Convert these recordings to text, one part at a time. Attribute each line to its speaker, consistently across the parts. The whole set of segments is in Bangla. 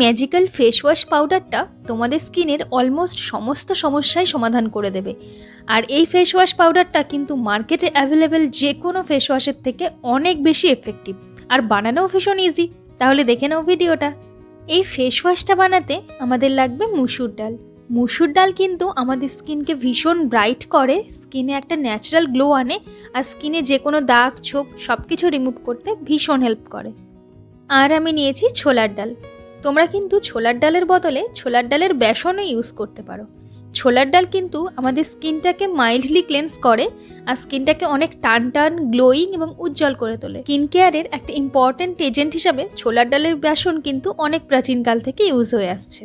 Speaker 1: ম্যাজিক্যাল ফেস ওয়াশ পাউডারটা তোমাদের স্কিনের অলমোস্ট সমস্ত সমস্যাই সমাধান করে দেবে। আর এই ফেস ওয়াশ পাউডারটা কিন্তু মার্কেটে অ্যাভেলেবেল যে কোনো ফেস ওয়াশের থেকে অনেক বেশি এফেক্টিভ আর বানানোও ভীষণ ইজি তাহলে দেখে নাও ভিডিওটা। এই ফেস ওয়াশটা বানাতে আমাদের লাগবে মুসুর ডাল। মুসুর ডাল কিন্তু আমাদের স্কিনকে ভীষণ ব্রাইট করে, স্কিনে একটা ন্যাচারাল গ্লো আনে, আর স্কিনে যে কোনো দাগ, ছোপ সব কিছু রিমুভ করতে ভীষণ হেল্প করে। আর আমি নিয়েছি ছোলার ডাল। তোমরা কিন্তু ছোলার ডালের বদলে ছোলার ডালের বেসনও ইউজ করতে পারো। ছোলার ডাল কিন্তু আমাদের স্কিনটাকে মাইল্ডলি ক্লেন্স করে আর স্কিনটাকে অনেক টান টান গ্লোয়িং এবং উজ্জ্বল করে তোলে। স্কিন কেয়ারের একটা ইম্পর্ট্যান্ট এজেন্ট হিসাবে ছোলার ডালের বেসন কিন্তু অনেক প্রাচীনকাল থেকে ইউজ হয়ে আসছে।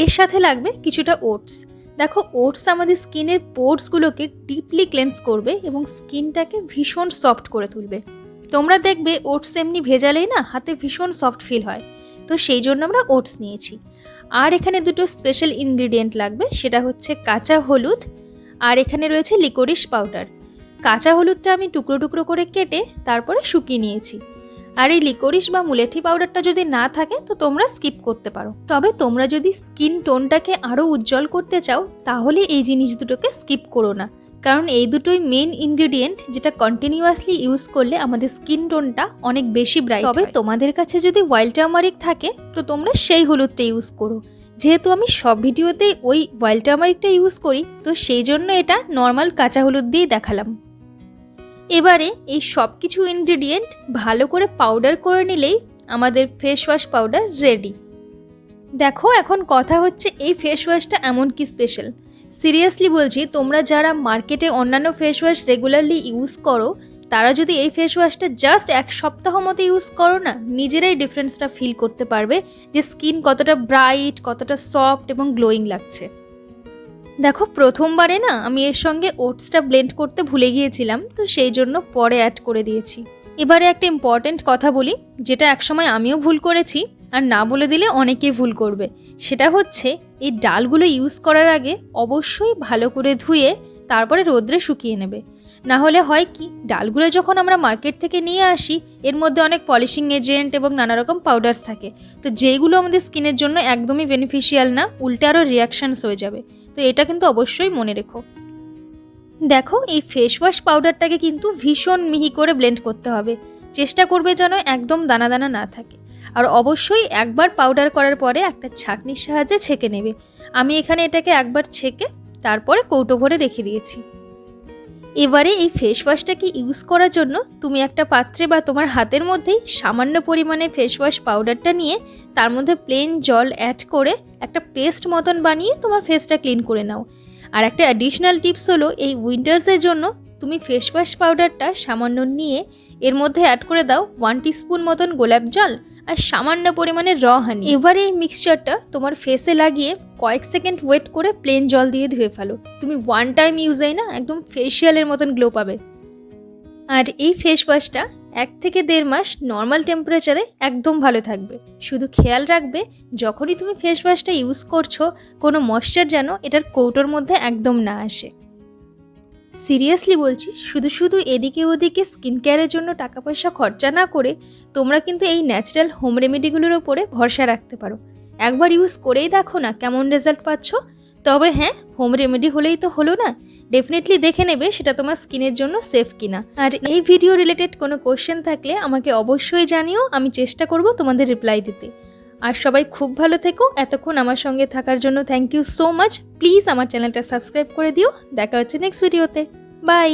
Speaker 1: এর সাথে লাগবে কিছুটা ওটস দেখো ওটস আমাদের স্কিনের পোর্টসগুলোকে ডিপলি ক্লেন্স করবে এবং স্কিনটাকে ভীষণ সফট করে তুলবে। তোমরা দেখবে ওটস এমনি ভেজালেই না, হাতে ভীষণ সফট ফিল হয়। তো সেই জন্য আমরা ওটস নিয়েছি। আর এখানে দুটো স্পেশাল ইনগ্রিডিয়েন্ট লাগবে, সেটা হচ্ছে কাঁচা হলুদ আর এখানে রয়েছে লিকোরিশ পাউডার কাঁচা হলুদটা আমি টুকরো টুকরো করে কেটে তারপরে শুকিয়ে নিয়েছি। আর এই লিকোরিশ বা মুলেঠি পাউডারটা যদি না থাকে, তো তোমরা স্কিপ করতে পারো। তবে তোমরা যদি স্কিন টোনটাকে আরও উজ্জ্বল করতে চাও, তাহলে এই জিনিস দুটোকে স্কিপ করো না। কারণ এই দুটোই মেন ইনগ্রেডিয়েন্ট যেটা কন্টিনিউয়াসলি ইউজ করলে আমাদের স্কিন টোনটা অনেক বেশি ব্রাইট তবে তোমাদের কাছে যদি ওয়াইল্ড টার্মারিক থাকে তো তোমরা সেই হলুদটা ইউজ করো। যেহেতু আমি সব ভিডিওতেই ওই ওয়াইল্ড টার্মারিকটা ইউজ করি তো সেই জন্য এটা নর্মাল কাঁচা হলুদ দিয়েই দেখালাম। এবারে এই সব কিছু ইনগ্রেডিয়েন্ট ভালো করে পাউডার করে নিলেই আমাদের ফেস ওয়াশ পাউডার রেডি দেখো এখন কথা হচ্ছে এই ফেস ওয়াশটা এমন কি স্পেশাল সিরিয়াসলি বলছি, তোমরা যারা মার্কেটে অন্যান্য ফেস ওয়াশ রেগুলারলি ইউজ করো, তারা যদি এই ফেস ওয়াশটা জাস্ট এক সপ্তাহ মতো ইউজ করো না, নিজেরাই ডিফারেন্সটা ফিল করতে পারবে যে স্কিন কতটা ব্রাইট কতটা সফট এবং গ্লোয়িং লাগছে। দেখো, প্রথমবারে না আমি এর সঙ্গে ওটসটা ব্লেন্ড করতে ভুলে গিয়েছিলাম, তো সেই জন্য পরে অ্যাড করে দিয়েছি। এবারে একটা ইম্পর্ট্যান্ট কথা বলি, যেটা একসময় আমিও ভুল করেছি আর না বলে দিলে অনেকেই ভুল করবে। সেটা হচ্ছে, এই ডালগুলো ইউজ করার আগে অবশ্যই ভালো করে ধুয়ে তারপরে রোদ্রে শুকিয়ে নেবে। না হলে হয় কি, ডালগুলো যখন আমরা মার্কেট থেকে নিয়ে আসি, এর মধ্যে অনেক পলিশিং এজেন্ট এবং নানা রকম পাউডার্স থাকে। তো যেইগুলো আমাদের স্কিনের জন্য একদমই বেনিফিশিয়াল না, উল্টে আরও রিয়াকশানস হয়ে যাবে। তো এটা কিন্তু অবশ্যই মনে রেখো। দেখো, এই ফেস ওয়াশ পাউডারটাকে কিন্তু ভীষণ মিহি করে ব্লেন্ড করতে হবে। চেষ্টা করবে যেন একদম দানা দানা না থাকে। আর অবশ্যই একবার পাউডার করার পরে একটা ছাঁকনির সাহায্যে ছেঁকে নেবে। আমি এখানে এটাকে একবার ছেঁকে তারপরে কৌটো ভরে রেখে দিয়েছি। এবারে এই ফেস ওয়াশটাকে ইউজ করার জন্য তুমি একটা পাত্রে বা তোমার হাতের মধ্যেই সামান্য পরিমাণে ফেস ওয়াশ পাউডারটা নিয়ে তার মধ্যে প্লেন জল অ্যাড করে একটা পেস্ট মতন বানিয়ে তোমার ফেসটা ক্লিন করে নাও। আর একটা অ্যাডিশনাল টিপস হলো, এই উইন্টার্সের জন্য তুমি ফেস ওয়াশ পাউডারটা সামান্য নিয়ে এর মধ্যে অ্যাড করে দাও ওয়ান টিস্পুন মতন গোলাপ জল আর সামান্য পরিমাণে র হানি এবারে এই মিক্সচারটা তোমার ফেসে লাগিয়ে কয়েক সেকেন্ড ওয়েট করে প্লেন জল দিয়ে ধুয়ে ফেলো। তুমি ওয়ান টাইম ইউজেই না, একদম ফেসিয়ালের মতন গ্লো পাবে। আর এই ফেস ওয়াশটা এক থেকে দেড় মাস নর্মাল টেম্পারেচারে একদম ভালো থাকবে। শুধু খেয়াল রাখবে, যখনই তুমি ফেস ওয়াশটা ইউজ করছ, কোনো ময়শ্চার যেন এটার কৌটোর মধ্যে একদম না আসে। সিরিয়াসলি বলছি, শুধু শুধু এদিকে ওদিকে স্কিন কেয়ারের জন্য টাকা পয়সা খরচা না করে, তোমরা কিন্তু এই ন্যাচারাল হোম রেমেডিগুলোর ওপরে ভরসা রাখতে পারো। একবার ইউজ করেই দেখো না কেমন রেজাল্ট পাচ্ছ। তবে হ্যাঁ হোম রেমেডি হলেই তো হলো না। ডেফিনেটলি দেখে নেবে সেটা তোমার স্কিনের জন্য সেফ কিনা। আর এই ভিডিও রিলেটেড কোনো কোয়েশ্চেন থাকলে আমাকে অবশ্যই জানিও, আমি চেষ্টা করব তোমাদের রিপ্লাই দিতে। আর সবাই খুব ভালো থেকো, এতক্ষণ আমার সঙ্গে থাকার জন্য thank you so much please আমার চ্যানেলটা সাবস্ক্রাইব করে দিও। দেখা হচ্ছে নেক্সট ভিডিওতে বাই